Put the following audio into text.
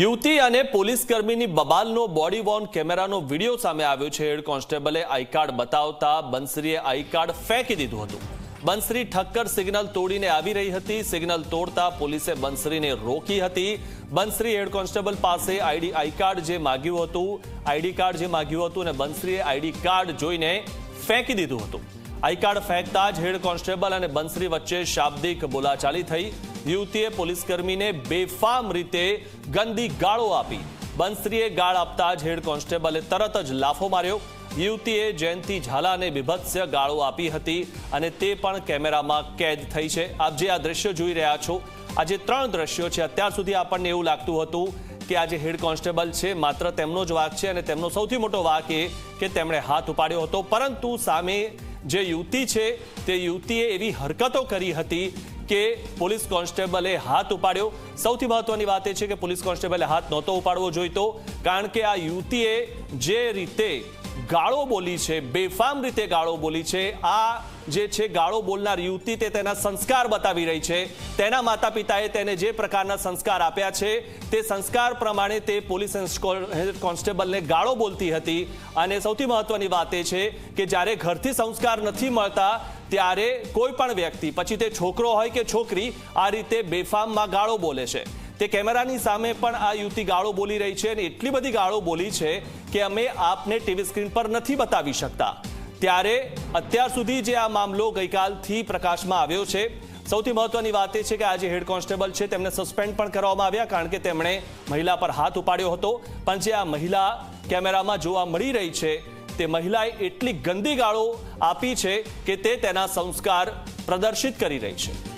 યુવતી અને પોલીસ કર્મીની બબાલનો બોડી વોર્ન કેમેરાનો વીડિયો સામે આવ્યો છે. હેડ કોન્સ્ટેબલે આઈ કાર્ડ બતાવતા બંસરીએ આઈ કાર્ડ ફેંકી દીધું હતું. બંસરી ઠક્કર સિગ્નલ તોડીને આવી રહી હતી. સિગ્નલ તોડતા પોલીસે બંસરીને રોકી હતી. બંસરી હેડ કોન્સ્ટેબલ પાસે આઈડી આઈ કાર્ડ જે માગ્યું હતું, આઈડી કાર્ડ જે માગ્યું હતું અને બંસરીએ આઈડી કાર્ડ જોઈને ફેંકી દીધું હતું. આઈ કાર્ડ ફેંકતા જ હેડ કોન્સ્ટેબલ અને બંસરી વચ્ચે શાબ્દિક બોલાચાલી થઈ. યુવતીએ પોલીસકર્મીને બેફામ રીતે ગંદી ગાળો આપી. બંસરીએ ગાળ આપતા જ હેડ કોન્સ્ટેબલે તરત જ લાફો માર્યો. યુવતીએ જયંતિ ઝાલાને બીભત્સ ગાળો આપી હતી અને તે પણ કેમેરામાં કેદ થઈ છે. આપ જે આ દ્રશ્યો જોઈ રહ્યા છો, આ જે ત્રણ દ્રશ્યો છે, અત્યાર સુધી આપણને એવું લાગતું હતું કે આ જે હેડ કોન્સ્ટેબલ છે, માત્ર તેમનો જ વાક છે અને તેમનો સૌથી મોટો વાક એ કે તેમણે હાથ ઉપાડ્યો હતો. પરંતુ સામે જે યુવતી છે, તે યુવતીએ એવી હરકતો કરી હતી કે પોલીસ કોન્સ્ટેબલે હાથ ઉપાડ્યો. સૌથી મહત્વની વાત એ છે કે પોલીસ કોન્સ્ટેબલે હાથ નહોતો ઉપાડવો જોઈતો, કારણ કે આ યુવતીએ જે રીતે ગાળો બોલી છે, બેફામ રીતે ગાળો બોલી છે. આ જે છે ગાળો બોલનાર યુવતી તે તેના સંસ્કાર બતાવી રહી છે. તેના માતા પિતાએ તેને જે પ્રકારના સંસ્કાર આપ્યા છે, તે સંસ્કાર પ્રમાણે તે પોલીસ કોન્સ્ટેબલને ગાળો બોલતી હતી. અને સૌથી મહત્વની વાત એ છે કે જ્યારે ઘરથી સંસ્કાર નથી મળતા, ત્યારે કોઈ પણ વ્યક્તિ, પછી તે છોકરો હોય કે છોકરી, આ રીતે બેફામમાં ગાળો બોલે છે. તે કેમેરાની સામે પણ આ યુવતી ગાળો બોલી રહી છે અને એટલી બધી ગાળો બોલી છે કે અમે આપને ટીવી સ્ક્રીન પર નથી બતાવી શકતા. ત્યારે અત્યાર સુધી જે આ મામલો ગઈકાલથી પ્રકાશમાં આવ્યો છે, સૌથી મહત્વની વાત એ છે કે આજે હેડ કોન્સ્ટેબલ છે, તેમને સસ્પેન્ડ પણ કરવામાં આવ્યા કારણ કે તેમણે મહિલા પર હાથ ઉપાડ્યો હતો. પણ જે આ મહિલા કેમેરામાં જોવા મળી રહી છે, તે મહિલાએ એટલી ગંદી ગાળો આપી છે કે તે તેના સંસ્કાર પ્રદર્શિત કરી રહી છે.